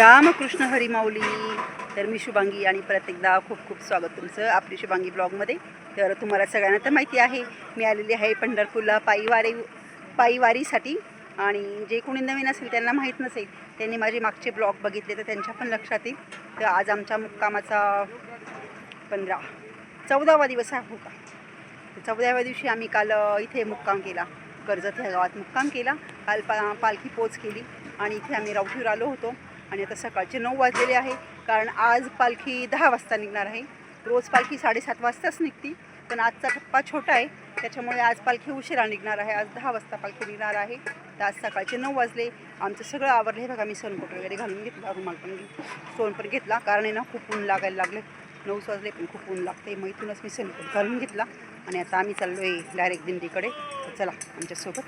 रामकृष्ण हरिमाऊली तर मी शुभांगी आणि परत एकदा खूप खूप स्वागत तुमचं आपली शुभांगी ब्लॉगमध्ये. तर तुम्हाला सगळ्यांना तर माहिती आहे मी आलेली आहे पंढरपूरला पायीवारी पायीवारीसाठी. आणि जे कोणी नवीन असेल त्यांना माहीत नसेल त्यांनी माझे मागचे ब्लॉग बघितले तर त्यांच्या पण लक्षात येईल. तर आज आमच्या मुक्कामाचा पंधरा चौदावा दिवस आहे होता चौदाव्या दिवशी आम्ही काल इथे मुक्काम केला. कर्जत ह्या गावात मुक्काम केला. काल पा पालखी पोच केली. आणि इथे आम्ही रावठीवर आलो होतो. आणि आता सकाळचे नऊ वाजलेले आहे. कारण आज पालखी दहा वाजता निघणार आहे. रोज पालखी साडेसात वाजताच निघती. पण आजचा टप्पा छोटा आहे. त्याच्यामुळे आज पालखी उशिरा निघणार आहे. आज दहा वाजता पालखी निघणार आहे. तर आज सकाळचे नऊ वाजले. आमचं सगळं आवरलं. हे बघा मी सनकोट वगैरे घालून घेतला. रुमाल पण सोन पण घेतला. कारण आहे ना खूप ऊन लागायला लागले. नऊच वाजले पण खूप ऊन लागते मग इथूनच मी सनकोट घालून घेतला. आणि आता आम्ही चाललो आहे डायरेक्ट दिंडीकडे चला आमच्यासोबत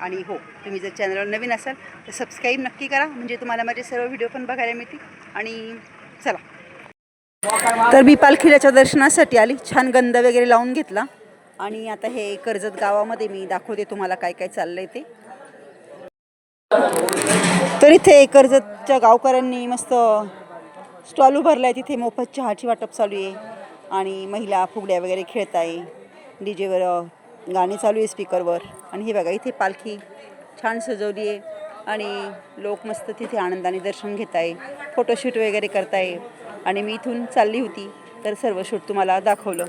आणि हो तुम्ही जर चॅनलवर नवीन असाल तर सबस्क्राईब नक्की करा. म्हणजे तुम्हाला माझे सर्व व्हिडिओ पण बघायला मिळतील. आणि चला. तर मी पालखीच्या दर्शनासाठी आली. छान गंध वगैरे लावून घेतला. आणि आता हे कर्जत गावामध्ये मी दाखवते तुम्हाला काय काय चाललंय ते. तर इथे कर्जतच्या गावकऱ्यांनी मस्त स्टॉल उभारला आहे तिथे मोफत चहाची वाटप चालू आहे. आणि महिला फुगड्या वगैरे खेळत आहे डी जेवर गाणी चालू आहे स्पीकरवर. आणि हे बघा इथे पालखी छान सजवली आहे. आणि लोक मस्त तिथे आनंदाने दर्शन घेत आहे. फोटोशूट वगैरे करताय. आणि मी इथून चालली होती तर सर्व शूट तुम्हाला दाखवलं.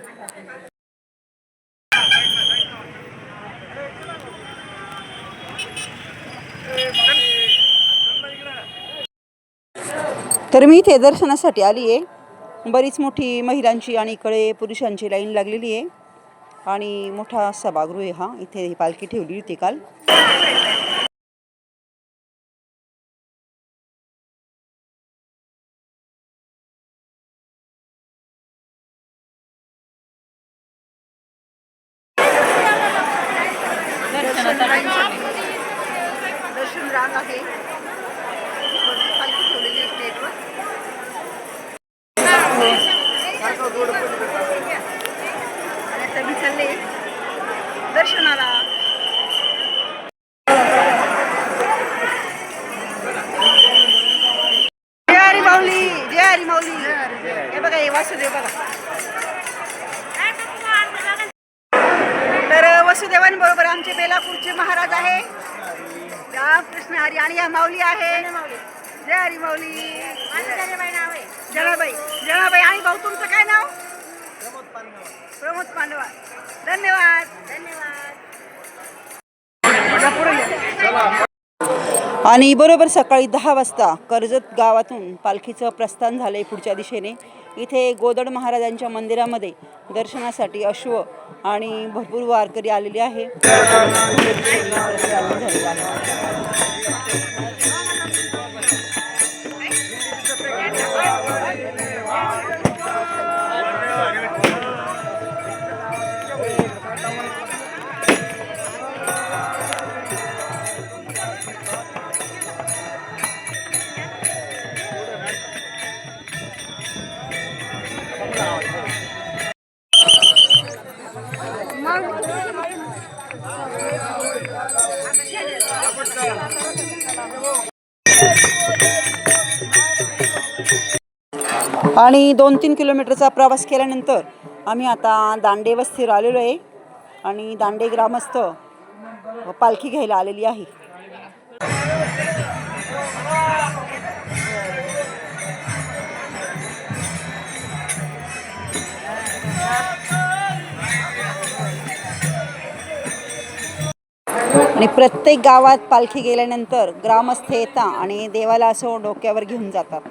तर मी इथे दर्शनासाठी आली आहे. बरीच मोठी महिलांची आणि इकडे पुरुषांची लाईन लागलेली आहे. आणि मोठा सभागृह हा. इथे ही पालखी ठेवली होती काल दर्शन रांग आहे पालखी ठेवलेली आहे स्टेजवर आणि आता मी चालले दर्शनाला जय हरी माऊली जय हरी माऊली हे बघा हे वासुदेव बघा तर वसुदेवांबरोबर आमचे बेलापूरचे महाराज आहे रामकृष्ण हरी आणि या माऊली आहे जय हरी माऊली जनाबाई जनाबाई आणि भाऊ तुमचं काय नाव प्रमोद पांडवा धन्यवाद धन्यवाद आणि बरोबर सकाळी दहा वाजता कर्जत गावातून पालखीचं प्रस्थान झालं आहे पुढच्या दिशेने. इथे गोदड महाराजांच्या मंदिरामध्ये दर्शनासाठी अश्व आणि भरपूर वारकरी आलेले आहे. आणि दोन तीन किलोमीटरचा प्रवास केल्यानंतर आम्ही आता दांडे वस्तीवर आलेलो आहे आणि दांडे ग्रामस्थ पालखी घ्यायला आलेली आहे. आणि प्रत्येक गावात पालखी गेल्यानंतर ग्रामस्थ येतात आणि देवाला असं डोक्यावर घेऊन जातात.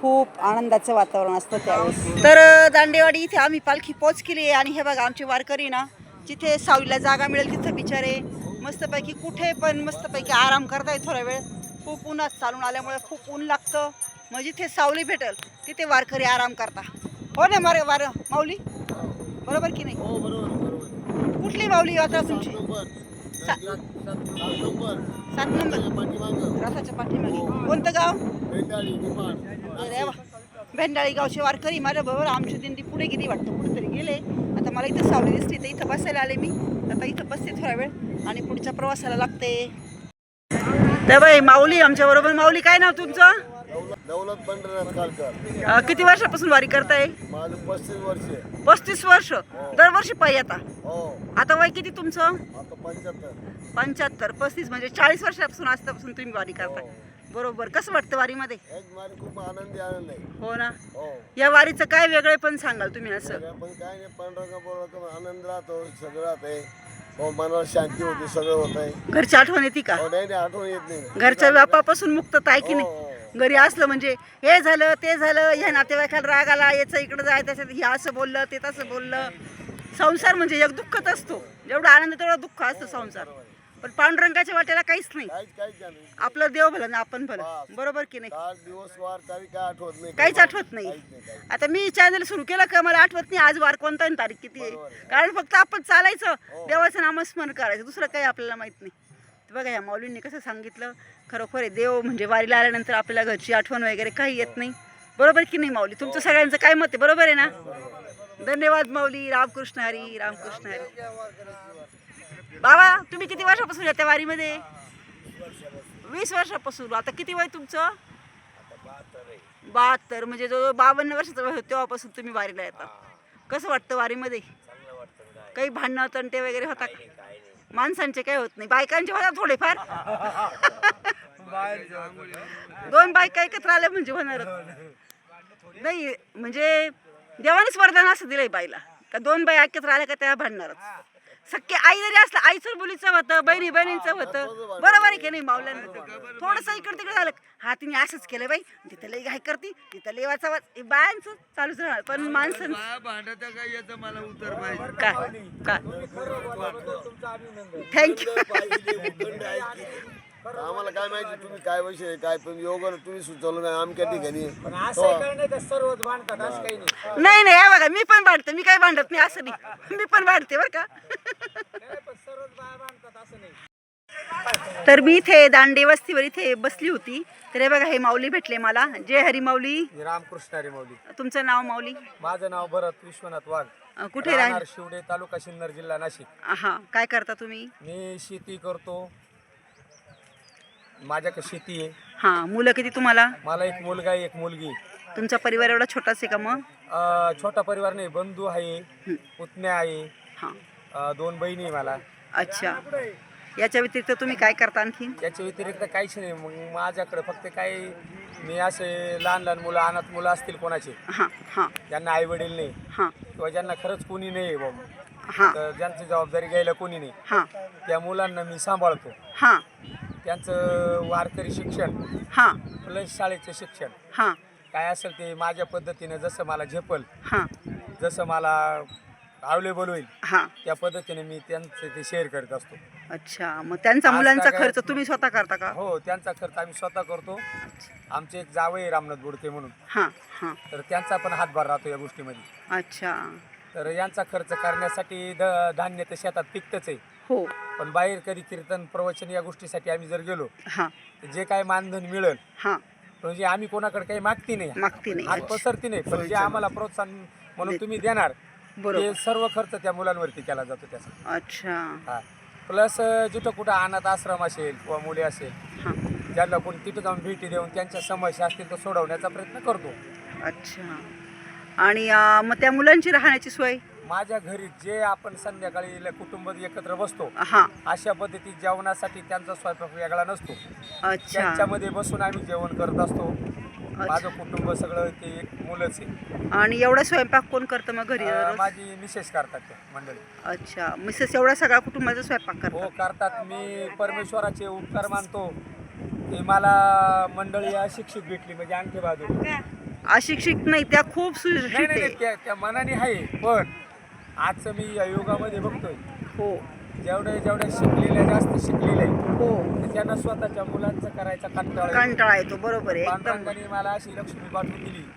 खूप आनंदाचं वातावरण असतं त्यावेळेस. तर दांडेवाडी इथे आम्ही पालखी पोच केली आहे आणि हे बघा आमचे वारकरी ना जिथे सावलीला जागा मिळेल तिथं बिचारे मस्तपैकी कुठे पण मस्तपैकी आराम करताय थोडा वेळ. खूप उन्हात चालून आल्यामुळे खूप ऊन लागतं. मग जिथे सावली भेटेल तिथे वारकरी आराम करता. हो ना मारे वार माऊली? बरोबर की नाही? कुठली माऊली आता तुमची? सात नंबर. रथाच्या पाठीमागे. कोणतं गाव? अरे वा. भेंडाळी गावचे वारकरी माझ्या बरोबर आमची दिंडी पुढे गेली वाटतं कुठेतरी गेले. आता मला इथं सावली दिसली तर इथं बसायला आले मी. आता इथं बसते थोडा वेळ आणि पुढच्या प्रवासाला लागते. तर बाई माऊली आमच्या बरोबर. माऊली काय नाव तुमचं? दौलत पंढरनाथ किती वर्षापासून वारी करताय? पस्तीस वर्ष. पस्तीस वर्ष. दरवर्षी पायी आता? हो. आता वय किती तुमचं? पंच्याहत्तर. पंच्याहत्तर पस्तीस म्हणजे चाळीस वर्षापासून आजपासून तुम्ही वारी करताय. बरोबर. कसं वाटतं वारीमध्ये? एक मारी खूप आनंदी आनंद आहे. हो ना? हो. या वारीचं काय वेगळे पण सांगाल तुम्ही असं? सगळं पण काय नाही पांडुरंगा बरोबर आनंद राहतो सगळं हो मनाला शांती होते सगळं होत आहे. घरची आठवण येते का? हो नाही नाही आठवण येत नाही. घरच्या व्यापापासून मुक्तता आहे की हो, नाही? हो. घरी असलं म्हणजे हे झालं ते झालं ह्या नातेवाईकाला राग आला याचं इकडं जाय त्याच्यात हे असं बोललं ते तसं बोललं. संसार म्हणजे एक दुःखच असतो. जेवढा आनंद तेवढा दुःख असतो संसार. पण पांडुरंगाच्या वाट्याला काहीच नाही. काहीच काहीच नाही. आपलं देव भलं ना आपण भलं. बरोबर की नाही? चार दिवस वार तरी काय आठवत नाही. काहीच आठवत नाही. काहीच नाही काहीच. आता मी चॅनल सुरू केलं का मला आठवत नाही आज वार कोणता आणि तारीख किती आहे. कारण फक्त आपण चालायचं देवाचं नामस्मरण करायचं. दुसरं काही आपल्याला माहीत नाही. तर बघा या माऊलींनी कसं सांगितलं खरोखर आहे देव म्हणजे वारीला आल्यानंतर आपल्याला घरची आठवण वगैरे काही येत नाही. बरोबर की नाही माऊली? तुमचं सगळ्यांचं काय मत आहे? बरोबर आहे ना? धन्यवाद माऊली. रामकृष्ण हरी. रामकृष्ण हरी. बाबा तुम्ही किती वर्षापासून येत्या वारीमध्ये? वीस वर्षापासून. आता किती वय तुमचं? बहात्तर. म्हणजे जो बावन्न वर्षाचा वय होतं तेव्हापासून तुम्ही वारीला येतात कसं वाटतं वारीमध्ये? काही भांडणं तंटे वगैरे होतात माणसांचे काही होत नाही. बायकांचे होतात थोडेफार. दोन बायका एकत्र आल्या म्हणजे होणार नाही म्हणजे देवानेच वरदान असं दिलंय बाईला. का दोन बाई एकत्र आल्या का त्या भांडणारच. सख्खे आई जरी असलं आईचं मुलीचं होतं बहिणी बहिणीचं होतं. बरोबर आहे की नाही मावल्यानं थोडंसं इकडे तिकडे झालं. हा तिने असंच केलं बाई. तिथं लई घाई करते तिथं लई वाचा वाच बायांचं चालूच राहणार पण माणसं भांडत काय येतं मला उत्तर पाहिजे काय काय थँक्यू आम्हाला काय माहिती तुम्ही काय विषय काय पण तुम्ही सुचवलं नाही आमच्या ठिकाणी पण असं काही नाही का सर्वच बांधतात असं काही नाही. नाही नाही हे बघा मी पण भांडते मी काय भांडत नाही असं नाही. मी पण भांडते बरं का? नाही, पण सर्वच बाया बांधतात असं नाही. तर मी इथे दांडे वस्तीवर इथे बसली होती. तर हे बघा हे माऊली भेटले मला. जय हरी माऊली. रामकृष्ण हरी माऊली. तुमचं नाव माऊली? माझं नाव भरत विश्वनाथ वाघ. अं, कुठे राह राहणार शिवडे तालुका सिन्नर जिल्हा नाशिक. हा काय करता तुम्ही? मी शेती करतो. माझ्याकडे शेती आहे. हा मुलं किती तुम्हाला? मला एक मुलगा आहे एक मुलगी. तुमचा परिवार एवढा छोटाच आहे का मग? अं, छोटा परिवार नाही बंधू आहे पुतण्या आहे. हा. अं, दोन बहिणी आहे मला. अच्छा. याच्या व्यतिरिक्त तुम्ही काय करता आणखी याच्या व्यतिरिक्त काहीच नाही. मग माझ्याकडे फक्त काही मी असे लहान लहान मुलं अनाथ मुलं असतील कोणाचे. हा हा. ज्यांना आई वडील नाही. हा. किंवा ज्यांना खरंच कोणी नाही आहे बाबा हा. तर ज्यांची जबाबदारी घ्यायला कोणी नाही. हा. त्या मुलांना मी सांभाळतो. हा. त्यांचं वारकरी शिक्षण हा. प्लस शाळेचं शिक्षण. हा. काय असेल ते माझ्या पद्धतीनं जसं मला झेपल हा. जसं मला अवेलेबल होईल हा. त्या पद्धतीने मी त्यांचं ते शेअर करत असतो. अच्छा. मग त्यांचा आज मुलांचा खर्च तुम्ही स्वतः करता का? हो त्यांचा खर्च आम्ही स्वतः करतो. आमचे एक जावई आहे रामनाथ बोडके म्हणून. हा हा. तर त्यांचा पण हातभार राहतो या गोष्टीमध्ये. अच्छा. तर यांचा खर्च करण्यासाठी ध धान्य तर शेतात पिकतच आहे. हो. पण बाहेर कधी कीर्तन प्रवचन या गोष्टीसाठी आम्ही जर गेलो हा. तर जे काय मानधन मिळेल हा. म्हणजे आम्ही कोणाकडे काही मागती नाही मागती नाही. हात. पसरती नाही पण जे आम्हाला प्रोत्साहन म्हणून तुम्ही देणार बरोबर. ते सर्व खर्च त्या मुलांवरती केला जातो त्याचा. अच्छा. हा. प्लस जिथं कुठं अनाथ आश्रम असेल किंवा मुले असेल हा. ज्यांना कोणी तिथं जाऊन भेटी देऊन त्यांच्या समस्या असतील तर सोडवण्याचा प्रयत्न करतो. अच्छा. आणि अं, मग त्या मुलांची राहण्याची सोय? माझ्या घरी जे आपण संध्याकाळी ल- कुटुंब एकत्र बसतो हा. अशा पद्धती जेवणासाठी त्यांचा स्वयंपाक वेगळा नसतो. अच्छा. त्यांच्यामध्ये बसून आम्ही जेवण करत असतो. माझं कुटुंब सगळं ते एक मुलंच आहे. आणि एवढा स्वयंपाक कोण करतं मग घरी अं, दररोज? माझी मिसेस करतात ते मंडळी. अच्छा. मिसेस एवढा सगळा कुटुंबाचा स्वयंपाक करतात. हो करतात. मी परमेश्वराचे उपकार मानतो. की मला मंडळी अशिक्षित भेटली म्हणजे आणखी बाजू अशिक्षित नाही त्या खूप सुशिक्षित नाही नाही, आहे. त्या त्या मनाने आहे पण आजचं मी या युगामध्ये बघतोय. हो. जेवढ्या जेवढ्या शिकलेल्या जास्त शिकलेल्या आहे हो. त्यांना स्वतःच्या मुलांचं करायचा कंटाळा. कंटाळा येतो बरोबर आहे. एकदम. मला अशी लक्ष्मी पाठवून दिली.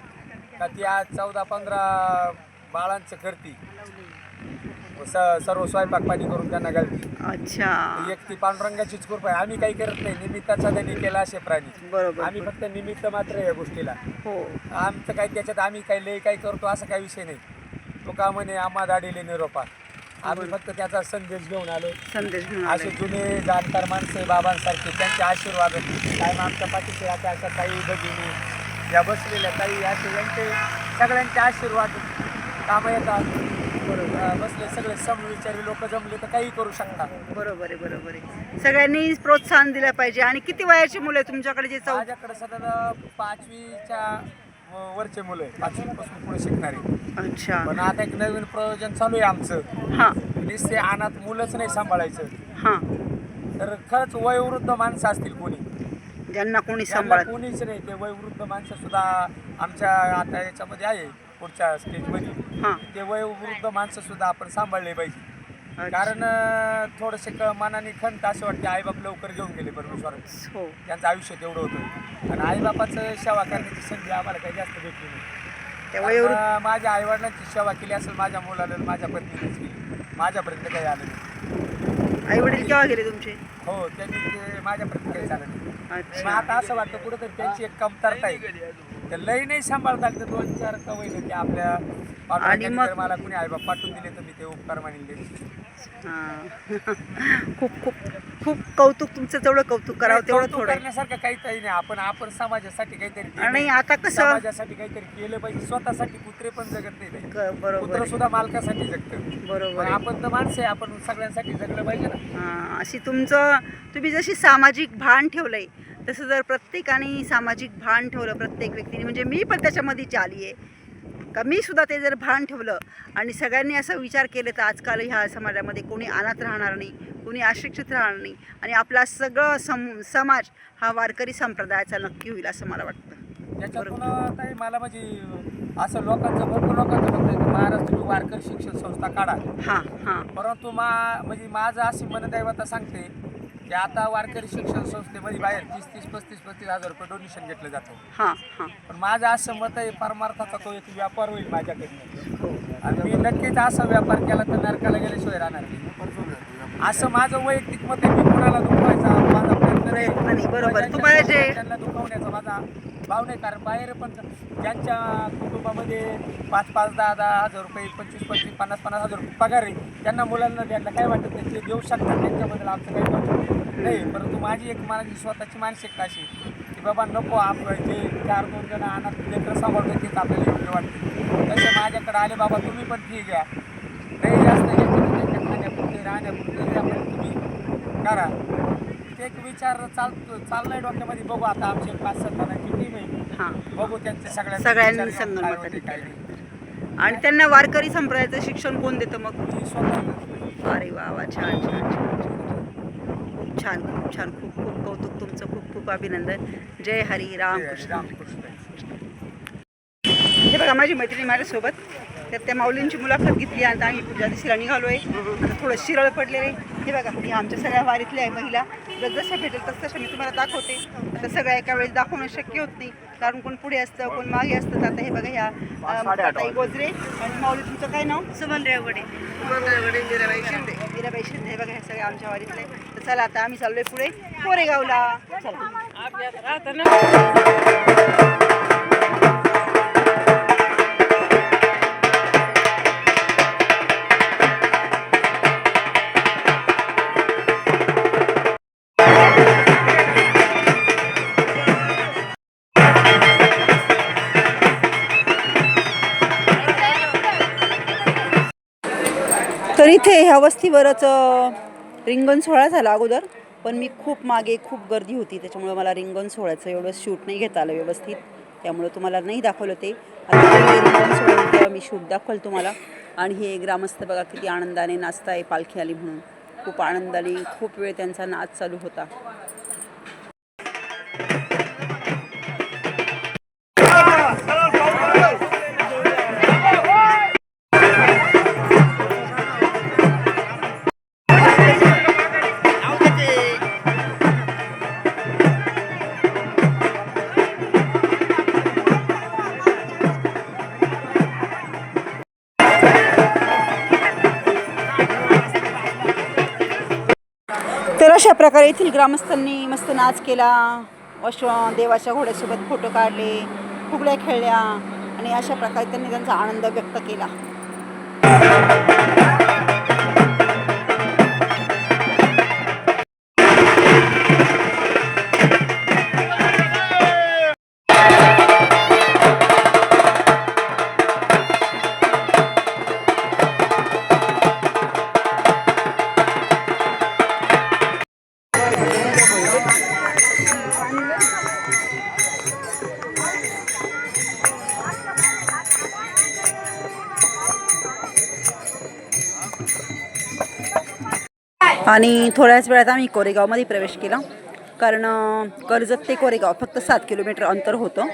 का ती आज चौदा पंधरा बाळांचं करती. स- सर्व स्वयंपाक पाणी करून त्यांना घालती. अच्छा. एक ती पांडुरंगाचीच कृपा आहे. आम्ही काही करत नाही. निमित्ताचा त्यांनी केला असे प्राणी. बरोबर. आम्ही फक्त निमित्त मात्र आहे या गोष्टीला. हो. आमचं काही त्याच्यात आम्ही काही लय काही करतो असं काही विषय नाही. तो का म्हणे आम्हा दाडीले निरोपा आम्ही फक्त त्याचा संदेश घेऊन आलो. संदेश घेऊन असे. जुने जाणकार माणसं बाबांसारखे त्यांचे आशीर्वाद कायम आमच्या पाठीशी राहते अशा काही भगिनी या बसलेल्या काही असे यांचे सगळ्यांचे आशीर्वाद कामं येतात. अं, बसले सगळे समविचारी लोक जमले तर काही करू शकतात बरोबर आहे बरोबर आहे. सगळ्यांनी प्रोत्साहन दिलं पाहिजे. आणि किती वयाची मुलं आहे तुमच्याकडे जे चौ माझ्याकडे सध्या पाचवीच्या वरचे मुलं आहे पाचवीपासून पुढे शिकणारे. अच्छा. पण आता एक नवीन प्रयोजन चालू आहे आमचं. हां. नुसते अनाथ मुलंच नाही सांभाळायचं. हां. तर खरंच वयोवृद्ध माणसं असतील कोणी? ज्यांना कोणी त्यांना सांभाळत कोणीच नाही. ते वयोवृद्ध माणसं सुद्धा आमच्या आता याच्यामध्ये आहे पुढच्या स्टेजमध्ये हां. ते वयोवृद्ध माणसं सुद्धा आपण सांभाळले पाहिजे. कारण थोडेसे क मनाने खंत असे वाटते आईबाप लवकर घेऊन गेले परमेश्वर हो. त्यांचं आयुष्य तेवढं होतं. आणि आईबापाचं सेवा करण्याची संधी आम्हाला काही जास्त भेटली नाही. त्या वयोवृद्ध आता माझ्या आईवडिलांची सेवा केली असेल माझ्या मुलाला आणि माझ्या पत्नीनेच केली. माझ्यापर्यंत काही आलं नाही. आई वडील केव्हा गेले तुमचे? हो त्यांनी ते माझ्यापर्यंत काही झालं नाही. मग अच्छा आता असं वाटतं कुठंतरी त्यांची एक कमतरता आहे. तर लई नाही सांभाळता आलं तर दोन चार कवयले ते आपल्या. मग- मला कुणी आईबाप पाठवून दिले तर मी ते उपकार मानिले हां खूप खूप खूप कौतुक तुमचं तेवढं कौतुक करावं तेवढं थोडं. करण्यासारखं काहीतरी नाही आपण आपण समाजासाठी काहीतरी केलं. आणि आता कसं समाजासाठी काहीतरी केलं पाहिजे स्वतःसाठी कुत्रे पण जगत नाही ते. क- बरोबर कुत्र. सुद्धा मालकासाठी जगतं बरोबर पण आहे. आपण तर माणसं आहे आपण सगळ्यांसाठी जगलं पाहिजे ना हां, अशी तुमचं तुम्ही जशी सामाजिक भान ठेवलंय तसं जर प्रत्येकाने सामाजिक भान ठेवलं प्रत्येक व्यक्तीने म्हणजे मी पण त्याच्यामध्ये आली आहे का मी सुद्धा ते जर भान ठेवलं आणि सगळ्यांनी असं विचार केले तर आजकाल ह्या समाजामध्ये कोणी अनाथ राहणार नाही कोणी अशिक्षित राहणार नाही आणि आपला सगळं सम समाज हा वारकरी संप्रदायाचा नक्की होईल असं मला वाटतं. काही मला म्हणजे असं लोकांचं भरपूर लोकांचं म्हणतं की महाराष्ट्र वारकरी शिक्षण संस्था काढा. हां हां. परंतु मा म्हणजे माझं अशी मनदैवता सांगते की आता वारकरी शिक्षण संस्थेमध्ये बाहेर तीस तीस पस्तीस पस्तीस हजार रुपये डोनेशन घेतलं जातं. हां हां. पण माझं असं मत आहे परमार्थाचा तो एक व्यापार होईल माझ्याकडनं. हो. आणि मी नक्कीच असा व्यापार केला तर नरकाला गेल्याशिवाय राहणार नाही. असं माझं वैयक्तिक मत आहे मी कोणाला दुखवायचा माझा प्रयत्न बरोबर. तुम्हाला जे- त्यांना दुखवण्याचा माझा भाव नाही कारण बाहेर पण ज्यांच्या कुटुंबामध्ये पाच पाच दहा दहा हजार रुपये पंचवीस पंचवीस पन्नास पन्नास हजार रुपये पगार आहे त्यांना मुलांना द्यायला काय वाटत नाही ते देऊ शकतात त्यांच्याबद्दल आमचं काही वाटत नाही. परंतु माझी एक मनाची स्वतःची मानसिकता अशी की बाबा नको आपण जे चार दोन जण आणत लेकरं सांभाळतो तेच आपल्याला योग्य वाटते. तसे माझ्याकडे आले बाबा तुम्ही पण ठीक घ्या नाही जास्त घ्यायचं त्यांच्या खाण्यापुरते राहण्यापुरते आपण तुम्ही करा. एक विचार चालतो चाललाय डोक्यामध्ये बघू आता आमची एक पाच सात जणांची टीम आहे. हां. बघू त्यांचे सगळ्या सगळ्यांनी विचार घेऊन काय संगनमताने होते, काय केलं. नाही. आणि त्यांना वारकरी संप्रदायाचं शिक्षण कोण देतं मग? मी स्वतः अरे वा वा छान छान छान खूप छान खूप छान खूप खूप कौतुक. तुमचं खूप खूप अभिनंदन. जय हरी राम कृष्ण. रामकृष्ण हे बघा माझी मैत्रिणी माझ्यासोबत तर त्या माऊलींची मुलाखत घेतली आणि आम्ही पूजा दिशीला निघालो आहे आता थोडं शिरळ पडलेलं आहे. हे बघा ह्या आमच्या सगळ्या वारीतल्या आहे. महिला जर जशा भेटेल तसं तशा मी तुम्हाला दाखवते. आता सगळ्या एका वेळेस दाखवणं शक्य होत नाही. कारण कोण पुढे असतं कोण मागे असतं. तर आता हे बघा ह्या ताई गोजरे आणि माऊली तुमचं काय नाव? सुमन रेवगडे मीराबाई शिंदे. मीराबाई शिंदे हे बघा हे सगळे आमच्या वारीतले तर चला आता आम्ही चाललोय पुढे. कोरेगावला. चला. इथे ह्या वस्तीवरच रिंगण सोहळा झाला अगोदर. पण मी खूप मागे खूप गर्दी होती. त्याच्यामुळे मला रिंगण सोहळ्याचं एवढं शूट नाही घेता आलं व्यवस्थित. त्यामुळे तुम्हाला नाही दाखवलं ते. आता रिंगण सोहळ्याचं मी शूट दाखवलं तुम्हाला. आणि हे ग्रामस्थ बघा किती आनंदाने नाचताय पालखी आली म्हणून. खूप आनंदाने खूप वेळ त्यांचा नाच चालू होता. प्रकारे येथील ग्रामस्थांनी मस्त नाच केला. अश्व देवाच्या घोड्यासोबत फोटो काढले फुगड्या खेळल्या आणि अशा प्रकारे त्यांनी त्यांचा आनंद व्यक्त केला. आणि थोड्याच वेळात आम्ही कोरेगावमध्ये प्रवेश केला. कारण कर्जत ते कोरेगाव फक्त सात किलोमीटर अंतर होतं.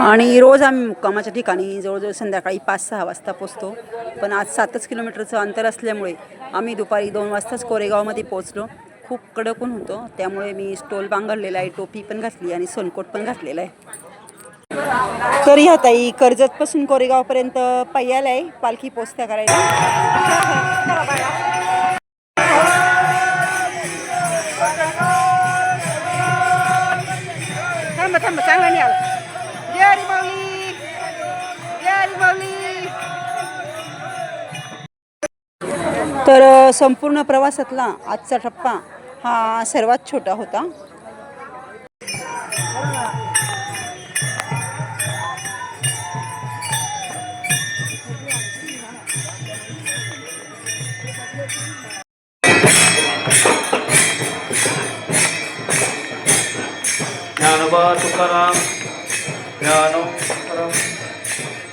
आणि रोज आम्ही मुक्कामाच्या ठिकाणी जवळजवळ संध्याकाळी पाच सहा वाजता पोचतो. पण आज सातच किलोमीटरचं अंतर असल्यामुळे आम्ही दुपारी दोन वाजताच कोरेगावमध्ये पोचलो. खूप कडक होतं. त्यामुळे मी स्टोल बांगरलेला आहे टोपी पण घातली आणि सोनकोट पण घातलेला आहे. तर ह्या ताई कर्जतपासून कोरेगावपर्यंत पय्याला आहे पालखी पोचता करायला. तर संपूर्ण प्रवासातला आजचा टप्पा हा सर्वात छोटा होता. तुकाराम ज्ञानो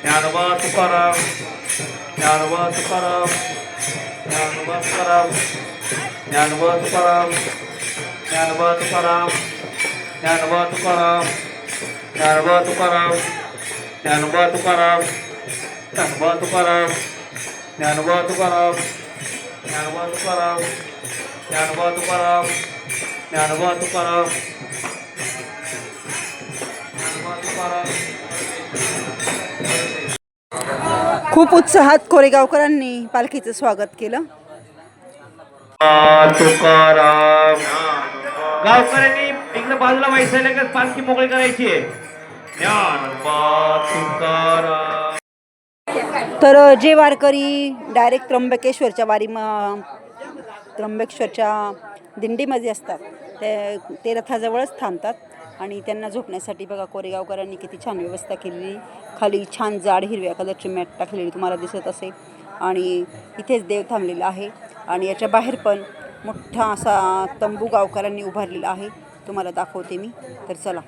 ज्ञानोबा तुकाराम ज्ञानोबा तुकाराम ज्ञानोबा तुकाराम ज्ञानोबा तुकाराम ज्ञानोबा तुकाराम ज्ञानोबा तुकाराम ज्ञानोबा तुकाराम ज्ञानोबा तुकाराम ज्ञानोबा तुकाराम ज्ञानोबा तुकाराम ज्ञानोबा तुकाराम ज्ञानोबा तुकाराम ज्ञानोबा तुकाराम खूप उत्साहात कोरेगावकरांनी पालखीचं स्वागत केलं. तुकाराम. गावकऱ्यांनी इकडे बाजूला व्हायचं लगेच पालखी मोकळी करायची तर जे वारकरी डायरेक्ट त्र्यंबकेश्वरच्या वारी म त्र्यंबकेश्वरच्या दिंडीमध्ये असतात ते ते रथाजवळच थांबतात. आणि त्यांना झोपण्यासाठी बघा कोरेगावकरांनी किती छान व्यवस्था केलेली. खाली छान जाड हिरव्या कलरची मॅट टाकलेली तुम्हाला दिसत असेल. आणि इथेच देव थांबलेला आहे. आणि याच्या बाहेर पण मोठा असा तंबू गावकऱ्यांनी उभारलेला आहे. तुम्हाला दाखवते मी. तर चला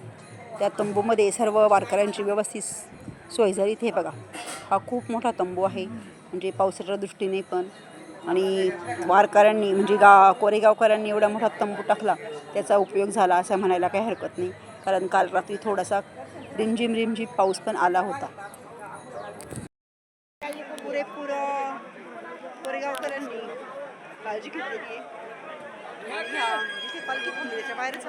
त्या तंबूमध्ये सर्व वारकऱ्यांची व्यवस्थित सोय झाली. इथे बघा हा खूप मोठा तंबू आहे. म्हणजे पावसाच्या दृष्टीने पण. आणि वारकऱ्यांनी म्हणजे गा कोरेगावकरांनी एवढा मोठा तंबू टाकला. त्याचा उपयोग झाला असं म्हणायला काही हरकत नाही. कारण काल रात्री थोडासा रिमझिम रिमझिम पाऊस पण आला होता. पुरेपूर कोरेगावकरांनी काळजी घेतलेली आहे. पालखी थांबली त्याच्या बाहेरच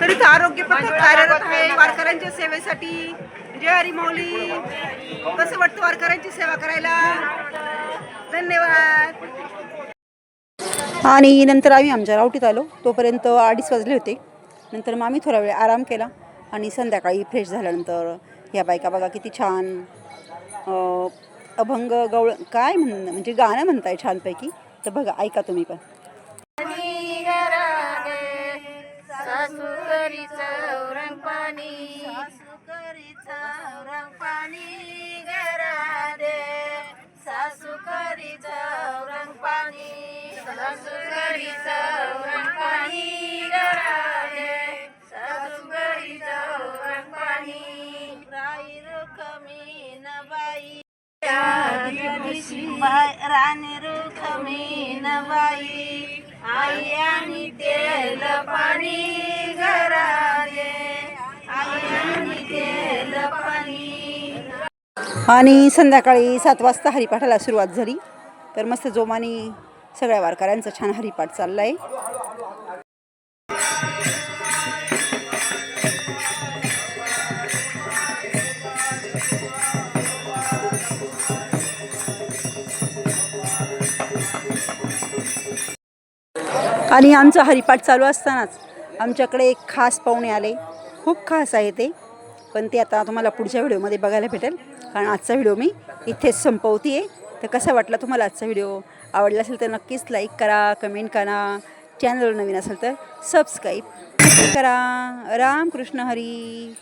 तर इथं आरोग्य पथक कार्यरत आहे. वारकऱ्यांच्या सेवेसाठी. जय हरी मौली कसं वाटतं वारकऱ्यांची सेवा करायला? धन्यवाद. आणि नंतर आम्ही आमच्या रावटीत आलो. तोपर्यंत अडीच वाजले होते. नंतर मग आम्ही थोडा वेळ आराम केला आणि संध्याकाळी फ्रेश झाल्यानंतर ह्या बायका बघा किती छान अभंग गवळ काय म्हण म्हणजे गाणं म्हणताय छानपैकी. तर बघा ऐका तुम्ही पण. राणी रुखमी नबाई आई आणि तेल पाणी घराले आई आणि तेल पाणी आणि संध्याकाळी सात वाजता हरिपाठाला सुरुवात झाली. तर मस्त जोमाने सगळ्या वारकऱ्यांचा छान हरिपाठ चालला आहे आणि आमचा हरिपाठ चालू असतानाच आमच्याकडे एक खास पाहुणे आले. खूप खास आहे ते. पण ते आता तुम्हाला पुढच्या व्हिडिओमध्ये बघायला भेटेल. कारण आजचा व्हिडिओ मी इथेच संपवते आहे तर कसा वाटला तुम्हाला आजचा व्हिडिओ? आवडला असेल तर नक्कीच लाईक करा कमेंट करा. चॅनल नवीन असेल तर सबस्क्राईब करा. रामकृष्ण हरी.